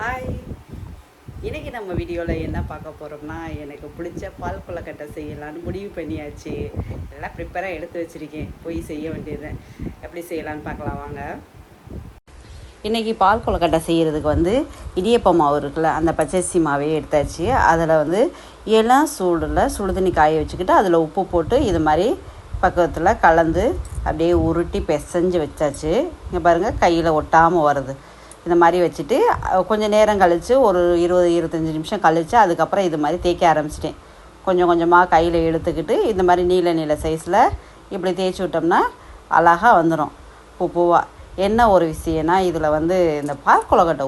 Hi இன்றைக்கி நம்ம வீடியோவில் என்ன பார்க்க போகிறோம்னா எனக்கு பிடிச்ச பால் கொலக்கட்டை செய்யலான்னு முடிவு பண்ணியாச்சு. எல்லாம் ப்ரிப்பராக எடுத்து வச்சுருக்கேன். போய் செய்ய வேண்டியது. எப்படி செய்யலான்னு பார்க்கலாம் வாங்க. இன்றைக்கி பால் கொலக்கட்டை செய்கிறதுக்கு வந்து இடியப்ப மாவு இருக்குல்ல அந்த பச்சரிசி மாவே எடுத்தாச்சு. அதில் வந்து இளம் சூடில் சுடுதண்ணி காய வச்சுக்கிட்டு அதில் உப்பு போட்டு இது மாதிரி பக்கத்தில் கலந்து அப்படியே உருட்டி பிசைஞ்சு வச்சாச்சு. இங்கே பாருங்கள் கையில் ஒட்டாமல் வருது. இந்த மாதிரி வச்சுட்டு கொஞ்சம் நேரம் கழித்து ஒரு இருபது இருபத்தஞ்சி நிமிஷம் கழித்து அதுக்கப்புறம் இது மாதிரி தேய்க்க ஆரம்பிச்சிட்டேன். கொஞ்சம் கொஞ்சமாக கையில் இழுத்துக்கிட்டு இந்த மாதிரி நீல நீல சைஸில் இப்படி தேய்ச்சி விட்டோம்னா அழகாக வந்துடும் பூ பூவாக என்ன ஒரு விஷயம்னா இதில் வந்து இந்த பால்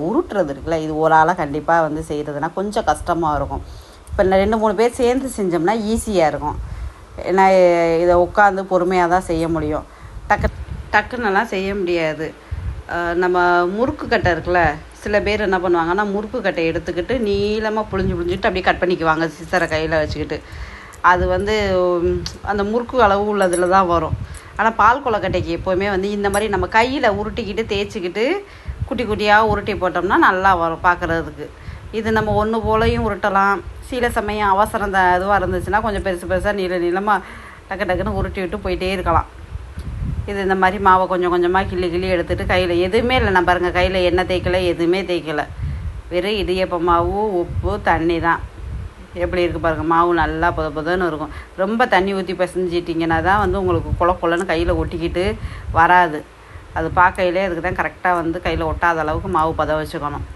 உருட்டுறது இருக்குல்ல இது ஒரு ஆளாக கண்டிப்பாக வந்து செய்கிறதுனா கொஞ்சம் கஷ்டமாக இருக்கும். இப்போ இந்த ரெண்டு மூணு பேர் சேர்ந்து செஞ்சோம்னா ஈஸியாக இருக்கும். ஏன்னா இதை உட்காந்து பொறுமையாக தான் செய்ய முடியும். டக்கு டக்குன்னெல்லாம் செய்ய முடியாது. நம்ம முறுக்கு கட்டை இருக்குல்ல சில பேர் என்ன பண்ணுவாங்கன்னா முறுக்கு கட்டை எடுத்துக்கிட்டு நீளமாக புழிஞ்சு புழிஞ்சிட்டு அப்படியே கட் பண்ணிக்குவாங்க சிசரை கையில் வச்சுக்கிட்டு. அது வந்து அந்த முறுக்கு அளவு உள்ளதில் தான் வரும். ஆனால் பால் கொலக்கட்டைக்கு எப்போவுமே வந்து இந்த மாதிரி நம்ம கையில் உருட்டிக்கிட்டு தேய்ச்சிக்கிட்டு குட்டி குட்டியாக உருட்டி போட்டோம்னா நல்லா வரும் பார்க்குறதுக்கு இது நம்ம ஒன்று போலையும் உருட்டலாம். சில சமயம் அவசரம் த இதுவாக இருந்துச்சுன்னா கொஞ்சம் பெருசு பெருசாக நீள நீளமாக டக்கு டக்குன்னு உருட்டி விட்டு போயிட்டே இருக்கலாம். இது இந்த மாதிரி மாவை கொஞ்சம் கொஞ்சமாக கிள்ளி கிள்ளி எடுத்துட்டு கையில் எதுவுமே இல்லை. நான் பாருங்கள் கையில் எண்ணெய் தேய்க்கல எதுவுமே தேய்க்கல. வெறும் இடியப்ப மாவு உப்பு தண்ணி தான். எப்படி இருக்குது பாருங்கள் மாவு நல்லா புத புதன்னு இருக்கும். ரொம்ப தண்ணி ஊற்றி பிசைஞ்சிட்டிங்கன்னா தான் வந்து உங்களுக்கு குல குலன்னு கையில் ஒட்டிக்கிட்டு வராது. அது பார்க்கையிலே அதுக்கு தான் கரெக்டாக வந்து கையில் ஒட்டாத அளவுக்கு மாவு பத வச்சுக்கணும்.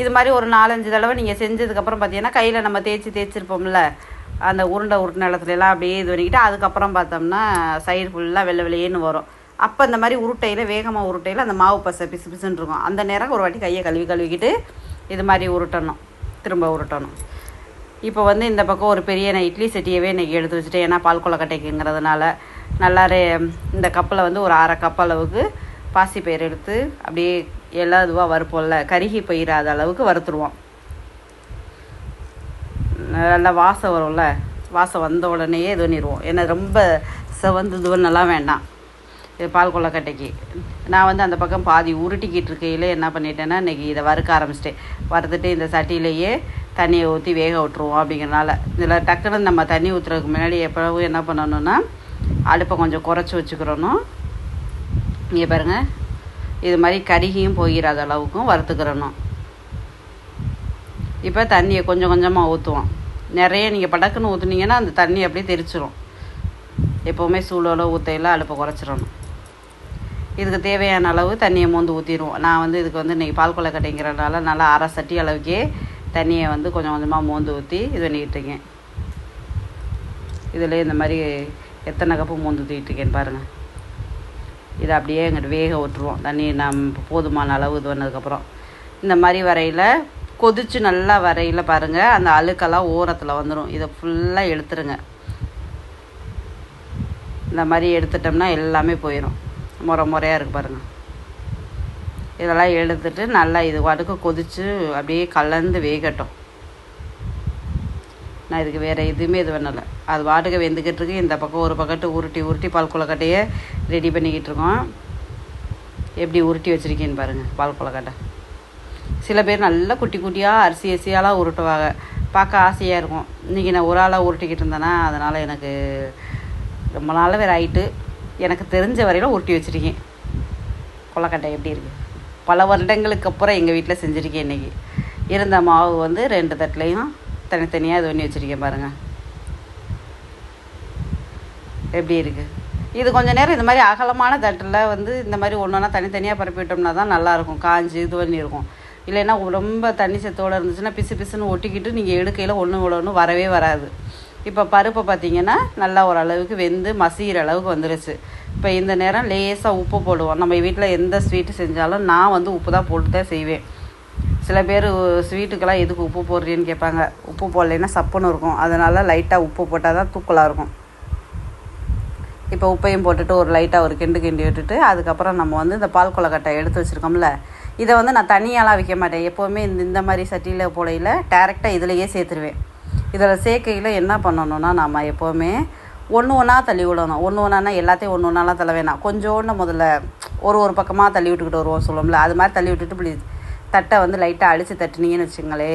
இது மாதிரி ஒரு நாலஞ்சு தடவை நீங்கள் செஞ்சதுக்கப்புறம் பார்த்தீங்கன்னா கையில் நம்ம தேய்ச்சி தேய்ச்சிருப்போம்ல அந்த உருண்டை உருட்டு நிலத்துலலாம் அப்படியே இது பண்ணிக்கிட்டு அதுக்கப்புறம் பார்த்தோம்னா சைடு ஃபுல்லாக வெள்ளை வெளியேன்னு வரும். அப்போ இந்த மாதிரி உருட்டையில் வேகமாக உருட்டையில் அந்த மாவு பசை பிசு பிசுன்னு இருக்கும். அந்த நேரம் ஒரு வாட்டி கையை கழுவி கழுவிக்கிட்டு இது மாதிரி உருட்டணும். திரும்ப உருட்டணும். இப்போ வந்து இந்த பக்கம் ஒரு பெரிய நான் இட்லி சட்டியவே இன்றைக்கி எடுத்து வச்சுட்டேன். ஏன்னா பால் கொலக்கட்டைக்குங்கிறதுனால நல்லா ரே இந்த கப்பில் வந்து ஒரு அரை கப் அளவுக்கு பாசி பயிர் எடுத்து அப்படியே எல்லா இதுவாக வறுப்போம்ல. கருகி பயிராத அளவுக்கு வறுத்துருவோம். நல்லா வாசம் வரும்ல? வாசம் வந்த உடனேயே இது பண்ணிடுவோம் ஏன்னா ரொம்ப செவந்து இதுவெல்லாம் வேண்டாம். இது பால் கொள்ளக்கட்டைக்கு. நான் வந்து அந்த பக்கம் பாதி உருட்டிக்கிட்டு இருக்கையில் என்ன பண்ணிட்டேன்னா இன்றைக்கி இதை வறுக்க ஆரம்பிச்சிட்டேன். வறுத்துட்டு இந்த சட்டியிலேயே தண்ணியை ஊற்றி வேக விட்டுருவோம் அப்படிங்கிறனால. இதில் டக்குன்னு நம்ம தண்ணி ஊற்றுறதுக்கு முன்னாடி எப்போவும் என்ன பண்ணணும்னா அடுப்பை கொஞ்சம் குறைச்சி வச்சுக்கிறணும். இங்கே பாருங்கள் இது மாதிரி கருகியும் போயிடாத அளவுக்கும் வறுத்துக்கிறணும். இப்போ தண்ணியை கொஞ்சம் கொஞ்சமாக ஊற்றுவோம் நிறைய நீங்கள் படக்குன்னு ஊற்றுனீங்கன்னா அந்த தண்ணி அப்படியே தெரிச்சிடும் எப்போவுமே சூழலோ ஊற்றையெல்லாம் அடுப்பை குறைச்சிடணும். இதுக்கு தேவையான அளவு தண்ணியை மோந்து ஊற்றிடுவோம் நான் வந்து இதுக்கு வந்து இன்றைக்கி பால் கொலக்கட்டைங்கிறனால நல்லா அரை சட்டி அளவுக்கே தண்ணியை வந்து கொஞ்சம் கொஞ்சமாக மோந்து ஊற்றி இது பண்ணிக்கிட்டு இதில் இந்த மாதிரி எத்தனை கப்பு மோந்து ஊற்றிக்கிட்டு இருக்கேன்னு பாருங்கள் இதை அப்படியே எங்கிட்ட வேக விட்டுருவோம். தண்ணி நம் போதுமான அளவு இது பண்ணதுக்கப்புறம். இந்த மாதிரி வரையில் கொதிச்சு நல்லா வரையில் பாருங்கள் அந்த அழுக்கெல்லாம் ஓரத்தில் வந்துடும் இதை ஃபுல்லாக எடுத்துருங்க. இந்த மாதிரி எடுத்துட்டோம்னா எல்லாமே போயிடும் முறை முறையாக இருக்கு பாருங்கள் இதெல்லாம் எடுத்துட்டு நல்லா இது வாட்டுக்கு கொதிச்சு அப்படியே கலந்து வேகட்டும். நான் இதுக்கு வேறு எதுவுமே இது பண்ணலை. அது வாட்டுக்கு வெந்துக்கிட்டு இருக்கு. இந்த பக்கம் ஒரு பக்கத்து உருட்டி உருட்டி பால்குளக்கட்டையே ரெடி பண்ணிக்கிட்டு இருக்கோம். எப்படி உருட்டி வச்சுருக்கேன்னு பாருங்கள் பால் கொலக்கட்டை சில பேர் நல்லா குட்டி குட்டியாக அரிசி அரிசியாலாம் உருட்டுவாங்க. பார்க்க ஆசையாக இருக்கும். இன்றைக்கி நான் ஒரு ஆளாக உருட்டிக்கிட்டு இருந்தேன்னா அதனால் எனக்கு ரொம்ப நாள் வேறு ஆயிட்டு எனக்கு தெரிஞ்ச வரையிலும் உருட்டி வச்சுருக்கேன். கொலக்கட்டை எப்படி இருக்குது பல வருடங்களுக்கு அப்புறம் எங்கள் வீட்டில் செஞ்சுருக்கேன் இன்றைக்கி இருந்த மாவு வந்து ரெண்டு தட்டிலையும் தனித்தனியாக இது பண்ணி வச்சுருக்கேன் பாருங்கள் எப்படி இருக்குது இது கொஞ்சம் நேரம் இந்த மாதிரி அகலமான தட்டில் வந்து இந்த மாதிரி ஒன்று ஒன்றா தனித்தனியாக பரப்பிட்டோம்னா தான் நல்லாயிருக்கும் காஞ்சி இது பண்ணியிருக்கும். இல்லைன்னா ரொம்ப தண்ணி சத்தோடு இருந்துச்சுன்னா பிசு பிசுன்னு ஒட்டிக்கிட்டு நீங்கள் எடுக்கையில் ஒன்று ஒன்று வரவே வராது. இப்போ பருப்பை பார்த்தீங்கன்னா நல்லா ஓரளவுக்கு வெந்து மசிகிற அளவுக்கு வந்துருச்சு. இப்போ இந்த நேரம் லேசாக உப்பு போடுவோம். நம்ம வீட்டில் எந்த ஸ்வீட்டு செஞ்சாலும் நான் வந்து உப்பு தான் போட்டு தான் செய்வேன். சில பேர் ஸ்வீட்டுக்கெல்லாம் எதுக்கு உப்பு போடுறீன்னு கேட்பாங்க. உப்பு போடலைன்னா சப்புன்னு இருக்கும். அதனால் லைட்டாக உப்பு போட்டால் தான் தூக்கலாக இருக்கும். இப்போ உப்பையும் போட்டுட்டு ஒரு லைட்டாக ஒரு கிண்டு கிண்டி விட்டுட்டு அதுக்கப்புறம் நம்ம வந்து இந்த பால் கொலக்கட்டை எடுத்து வச்சுருக்கோம்ல இதை வந்து நான் தனியாலாம் வைக்க மாட்டேன். எப்போவுமே இந்த இந்த மாதிரி சட்டியில் போடையில் டேரெக்டாக இதிலையே சேர்த்துருவேன். இதில் சேர்க்கையில் என்ன பண்ணணும்னா நம்ம எப்போவுமே ஒன்று ஒன்றா தள்ளி விடணும். ஒன்று ஒன்றானா எல்லாத்தையும் ஒன்று ஒன்றாலாம் தள்ள வேணாம். கொஞ்சோண்டு முதல்ல ஒரு ஒரு பக்கமாக தள்ளி விட்டுக்கிட்டு வருவோம் சொல்லுவோம்ல அது மாதிரி தள்ளி விட்டுட்டு இப்படி தட்டை வந்து லைட்டாக அடித்து தட்டினீங்கன்னு வச்சுங்களே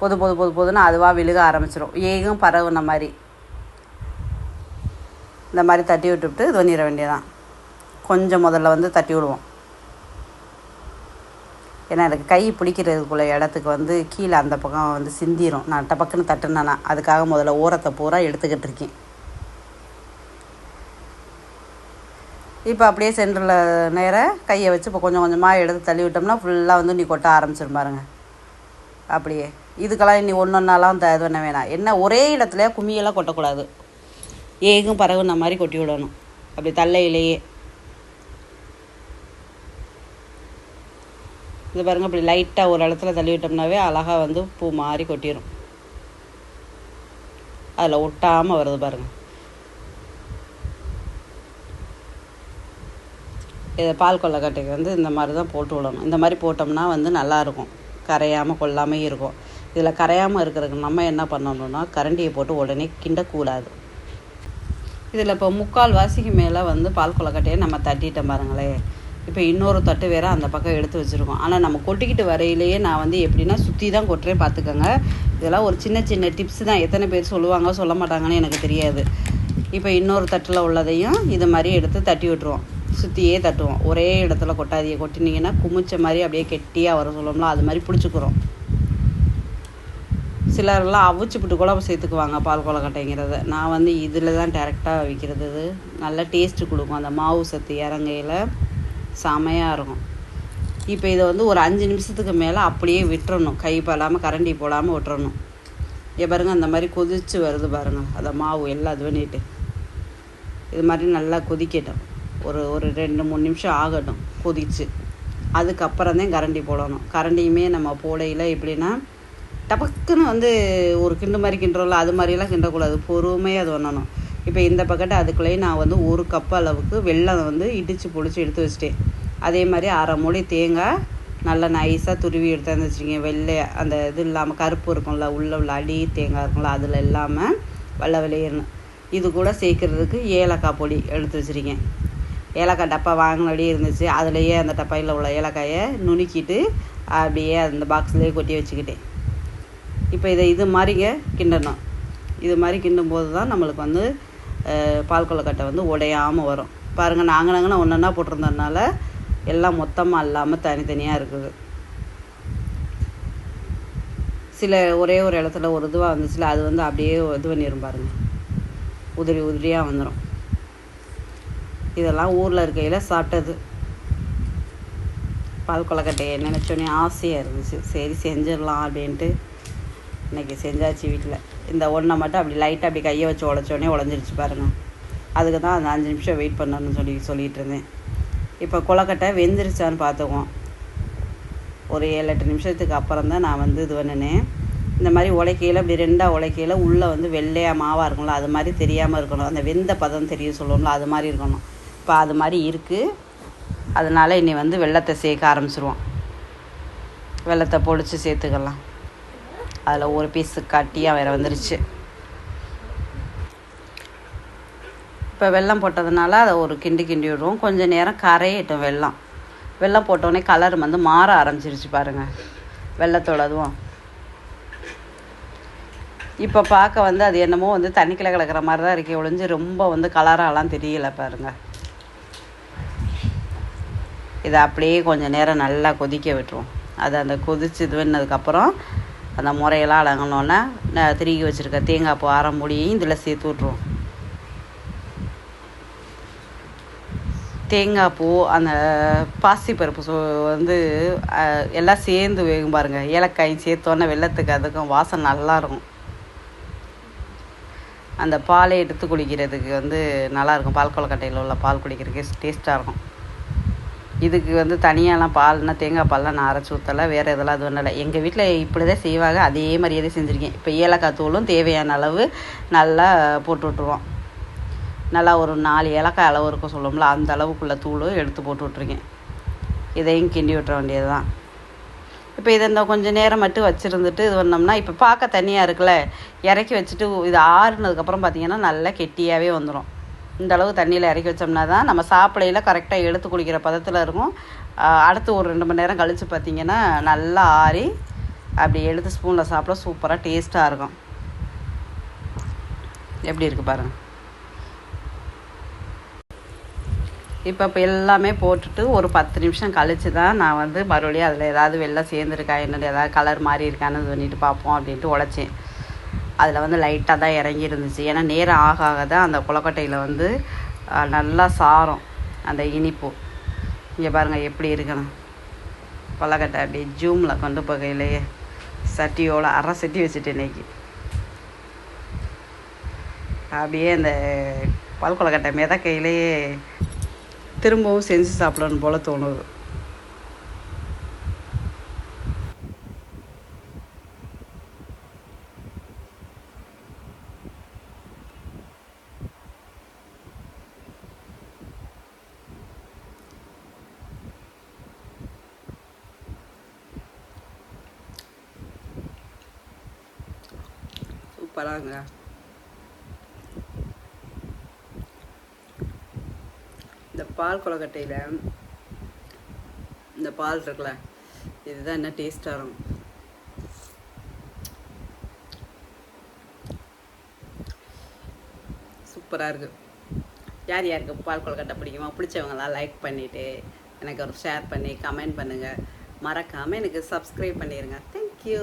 பொது பொது பொது பொதுன்னு அதுவாக விழுக ஆரம்பிச்சிடும் ஏகும் பரவுன மாதிரி. இந்த மாதிரி தட்டி விட்டுவிட்டு இது பண்ணிட வேண்டியதான் கொஞ்சம் முதல்ல வந்து தட்டி விடுவோம். ஏன்னா எனக்கு கை பிடிக்கிறதுக்குள்ள இடத்துக்கு வந்து கீழே அந்த பக்கம் வந்து சிந்திரும். நான் டபக்குன்னு தட்டுனேன்னா அதுக்காக முதல்ல ஓரத்தை பூரா எடுத்துக்கிட்டு இருக்கேன். இப்போ அப்படியே சென்டரில் நேர கையை வச்சு இப்போ கொஞ்சம் கொஞ்சமாக எடுத்து தள்ளி விட்டோம்னா ஃபுல்லாக வந்து நீ கொட்ட ஆரம்பிச்சிரும் பாருங்க. அப்படியே. இதுக்கெல்லாம் இனி ஒன்று ஒன்றாலாம் இது பண்ண வேணாம். என்ன ஒரே இடத்துல கும்மியெல்லாம் கொட்டக்கூடாது. ஏகும் பரவுன மாதிரி கொட்டி விடணும். அப்படி தள்ளையிலேயே. இது பாருங்க அப்படி லைட்டாக ஒரு இடத்துல தள்ளி விட்டோம்னாவே அழகாக வந்து பூ மாதிரி கொட்டிடும் அதில் ஒட்டாமல் வருது பாருங்க. இதை பால் கொல்லக்கட்டைக்கு வந்து இந்த மாதிரி தான் போட்டு விடணும். இந்த மாதிரி போட்டோம்னா வந்து நல்லாயிருக்கும் கரையாமல் கொள்ளாமல் இருக்கும். இதில் கரையாமல் இருக்கிறதுக்கு நம்ம என்ன பண்ணணும்னா கரண்டியை போட்டு உடனே கிண்டக்கூடாது. இதில் இப்போ முக்கால் வாசிக்கு மேலே வந்து பால் கொலக்கட்டையை நம்ம தட்டிட்டோம் பாருங்களேன். இப்போ இன்னொரு தட்டு வேற அந்த பக்கம் எடுத்து வச்சுருக்கோம். ஆனால் நம்ம கொட்டிக்கிட்டு வரையிலேயே நான் வந்து எப்படின்னா சுற்றி தான் கொட்டுறேன் பார்த்துக்கோங்க. இதெல்லாம் ஒரு சின்ன சின்ன டிப்ஸ் தான். எத்தனை பேர் சொல்லுவாங்க சொல்ல மாட்டாங்கன்னு எனக்கு தெரியாது. இப்போ இன்னொரு தட்டில் உள்ளதையும் இது மாதிரி எடுத்து தட்டி விட்டுருவோம். சுற்றியே தட்டுவோம். ஒரே இடத்துல கொட்டாதியை கொட்டினீங்கன்னா குமிச்ச மாதிரி அப்படியே கெட்டியாக வர சொல்லோம்ல அது மாதிரி பிடிச்சிக்கிறோம். சிலர்லாம் விட்டு கூட சேர்த்துக்குவாங்க பால் கொலக்கட்டைங்கிறத நான் வந்து இதில் தான் டேரெக்டாக விற்கிறது இது. நல்ல டேஸ்ட்டு கொடுக்கும். அந்த மாவு சத்து இறங்கையில் செமையாக இருக்கும். இப்போ இதை வந்து ஒரு அஞ்சு நிமிஷத்துக்கு மேலே அப்படியே விட்டுறணும். கை படாமல் கரண்டி போடாமல் விட்டுறணும். இங்கே பாருங்கள் அந்த மாதிரி கொதிச்சு வருது பாருங்கள் அந்த மாவு எல்லாம் இது பண்ணிட்டு. இது மாதிரி நல்லா கொதிக்கட்டும். ஒரு ஒரு ரெண்டு மூணு நிமிஷம் ஆகட்டும் கொதிச்சு. அதுக்கப்புறம் தான் கரண்டி போடணும். கரண்டியுமே நம்ம போடையில் எப்படின்னா டபக்குன்னு வந்து ஒரு கிண்டு மாதிரி கிண்டுறோம்ல அது மாதிரியெல்லாம் கிண்டக்கூடாது. பொறுமையாக அது பண்ணணும். இப்போ இந்த பக்கெட்டு அதுக்குள்ளேயே நான் வந்து ஒரு கப் அளவுக்கு வெள்ளம் வந்து இடித்து பொடிச்சு எடுத்து வச்சிட்டேன். அதே மாதிரி அரை மூடி தேங்காய் நல்லா நைஸாக துருவி எடுத்தாந்து வச்சுருங்க வெள்ளை அந்த இது இல்லாமல் கருப்பு இருக்கும்ல உள்ள உள்ள அடி தேங்காய் இருக்கும்ல அதில் இல்லாமல் வெள்ளை வெளியேறணும் இது கூட சேர்க்குறதுக்கு ஏலக்காய் பொடி எடுத்து வச்சுருக்கேன். ஏலக்காய் டப்பா வாங்கினபடியே இருந்துச்சு. அதுலேயே அந்த டப்பாயில் உள்ள ஏலக்காயை நுணுக்கிட்டு அப்படியே அந்த பாக்ஸ்லேயே கொட்டி வச்சுக்கிட்டேன். இப்போ இதை இது மாதிரிங்க கிண்டணும். இது மாதிரி கிண்டும் போது தான் நம்மளுக்கு வந்து பால் கொழுக்கட்டை வந்து உடையாமல் வரும். பாருங்கள் நாங்கள் நாங்கள் ஒன்றா போட்டிருந்ததுனால எல்லாம் மொத்தமாக இல்லாமல் தனித்தனியாக இருக்குது. சில ஒரே ஒரு இடத்துல ஒரு இதுவாக வந்துச்சுல அது வந்து அப்படியே இது பண்ணிடும் பாருங்க. உதிரி உதிரியாக வந்துடும் இதெல்லாம் ஊரில் இருக்கையில் சாப்பிட்டது. பால் கொலக்கட்டையை நினச்சோன்னே ஆசையாக இருந்துச்சு. சரி செஞ்சிடலாம் அப்படின்ட்டு. இன்னைக்கு செஞ்சாச்சு வீட்டில் இந்த ஒன்றை மட்டும் அப்படி லைட்டாக அப்படி கையை வச்சு உடச்சோடனே உடஞ்சிருச்சு பாருங்கள் அதுக்கு தான் அந்த அஞ்சு நிமிஷம் வெயிட் பண்ணணும்னு சொல்லி சொல்லிகிட்டு இருந்தேன். இப்போ கொலக்கட்டை வெந்துருச்சான்னு பார்த்துக்குவோம். ஒரு ஏழு எட்டு நிமிஷத்துக்கு அப்புறம் தான் நான் வந்து இது பண்ணினேன். இந்த மாதிரி உழைக்கையில் இப்படி ரெண்டாக உழைக்கையில் உள்ளே வந்து வெள்ளையாக மாவாக இருக்கும்ல அது மாதிரி தெரியாமல் இருக்கணும். அந்த வெந்த பதம் தெரிய சொல்லுவோம்ல அது மாதிரி இருக்கணும். இப்போ அது மாதிரி இருக்குது அதனால் இன்னி வந்து வெள்ளத்தை சேர்க்க ஆரம்பிச்சிருவோம். வெள்ளத்தை பொடிச்சு சேர்த்துக்கலாம். அதில் ஒரு பீஸ் கட்டியாக வேறு வந்துருச்சு. இப்போ வெள்ளம் போட்டதுனால அதை ஒரு கிண்டி கிண்டி விடுவோம். கொஞ்சம் நேரம் கரையட்டும் வெள்ளம் வெள்ளம் போட்டோடனே கலர் வந்து மாற ஆரம்பிச்சிருச்சு பாருங்கள் வெள்ளத்தோட அதுவும். இப்போ பார்க்க வந்து அது என்னமோ வந்து தண்ணிக்குள்ள கிடக்கிற மாதிரி தான் இருக்கே ஒழிஞ்சு ரொம்ப வந்து கலராலாம் தெரியல பாருங்கள் இதை அப்படியே கொஞ்சம் நேரம் நல்லா கொதிக்க விட்டுருவோம். அது அந்த கொதிச்சு இது பண்ணதுக்கப்புறம் அந்த முறையெல்லாம் அடங்கினோன்னே நான் திருகி வச்சுருக்க தேங்காய் பூ அரை முடியையும் இதில் சேர்த்து விட்ருவோம் தேங்காய் பூ அந்த பாசிப்பருப்பு சோ வந்து எல்லாம் சேர்ந்து வேகும் பாருங்கள் ஏலக்காயும் சேர்த்தோன்னே வெள்ளத்துக்கு அதுக்கும் வாசம் நல்லாயிருக்கும். அந்த பாலை எடுத்து குடிக்கிறதுக்கு வந்து நல்லாயிருக்கும். பால் கொலக்கட்டையில் உள்ள பால் குடிக்கிறதுக்கு டேஸ்ட்டாக இருக்கும். இதுக்கு வந்து தனியாலாம் பால்னா தேங்காய் பால்லாம் நான் அரைச்சி ஊற்றலை வேறு இதெல்லாம் அது இல்லை எங்கள் வீட்டில் இப்படி தான் செய்வாங்க அதே மாதிரியே தான் செஞ்சுருக்கேன். இப்போ ஏலக்காய் தூளும் தேவையான அளவு நல்லா போட்டு விட்ருவோம் நல்லா ஒரு நாலு ஏலக்காய் அளவு இருக்கும் சொல்லுவோம்ல அந்த அளவுக்குள்ள தூளும் எடுத்து போட்டு விட்ருக்கேன் இதையும் கிண்டி விட்டுற வேண்டியது தான் இப்போ இதை இந்த கொஞ்சம் நேரம் மட்டும் வச்சுருந்துட்டு இது பண்ணோம்னா இப்போ பார்க்க தனியாக இருக்குல்ல இறக்கி வச்சுட்டு இது ஆறுனதுக்கப்புறம் பார்த்தீங்கன்னா நல்லா கெட்டியாகவே வந்துடும் இந்த அளவு தண்ணியில் இறக்கி வச்சோம்னா தான் நம்ம சாப்பிடையில் கரெக்டாக எடுத்து குடிக்கிற பதத்தில் இருக்கும். அடுத்து ஒரு ரெண்டு மணி நேரம் கழித்து பார்த்தீங்கன்னா நல்லா ஆறி அப்படி எடுத்து ஸ்பூனில் சாப்பிட சூப்பராக டேஸ்ட்டாக இருக்கும். எப்படி இருக்குது பாருங்கள் இப்போ இப்போ எல்லாமே போட்டுட்டு ஒரு பத்து நிமிஷம் கழித்து தான் நான் வந்து மறுபடியும் அதில் ஏதாவது வெளில சேர்ந்துருக்கா என்னது ஏதாவது கலர் மாறி இருக்கான்னு சொல்லிட்டு பார்ப்போம் அப்படின்ட்டு உழைச்சேன். அதில் வந்து லைட்டாக தான் இறங்கி இருந்துச்சு ஏன்னா நேரம் ஆக ஆக தான் அந்த கொலக்கட்டையில் வந்து நல்லா சாரும். அந்த இனிப்பு. இங்கே பாருங்கள் எப்படி இருக்கணும். கொலக்கட்டை அப்படியே ஜூமில் கொண்டு போகையிலேயே சட்டியோட அரை சட்டி வச்சுட்டு இன்னைக்கு. அப்படியே அந்த பால் கொலக்கட்டை மிதக்கையிலேயே திரும்பவும் செஞ்சு சாப்பிடணும் போல் தோணுது. சூப்பராங்க இந்த பால் கொலக்கட்டையில் இந்த பால் இருக்குல்ல இதுதான் என்ன டேஸ்ட்டாக இருக்கும்? சூப்பராக இருக்குது யார் யாருக்கு பால் கொலக்கட்டை பிடிக்குமோ பிடிச்சவங்களாம் லைக் பண்ணிவிட்டு எனக்கு ஒரு ஷேர் பண்ணி கமெண்ட் பண்ணுங்கள் மறக்காமல் எனக்கு சப்ஸ்கிரைப் பண்ணிடுங்க தேங்க்யூ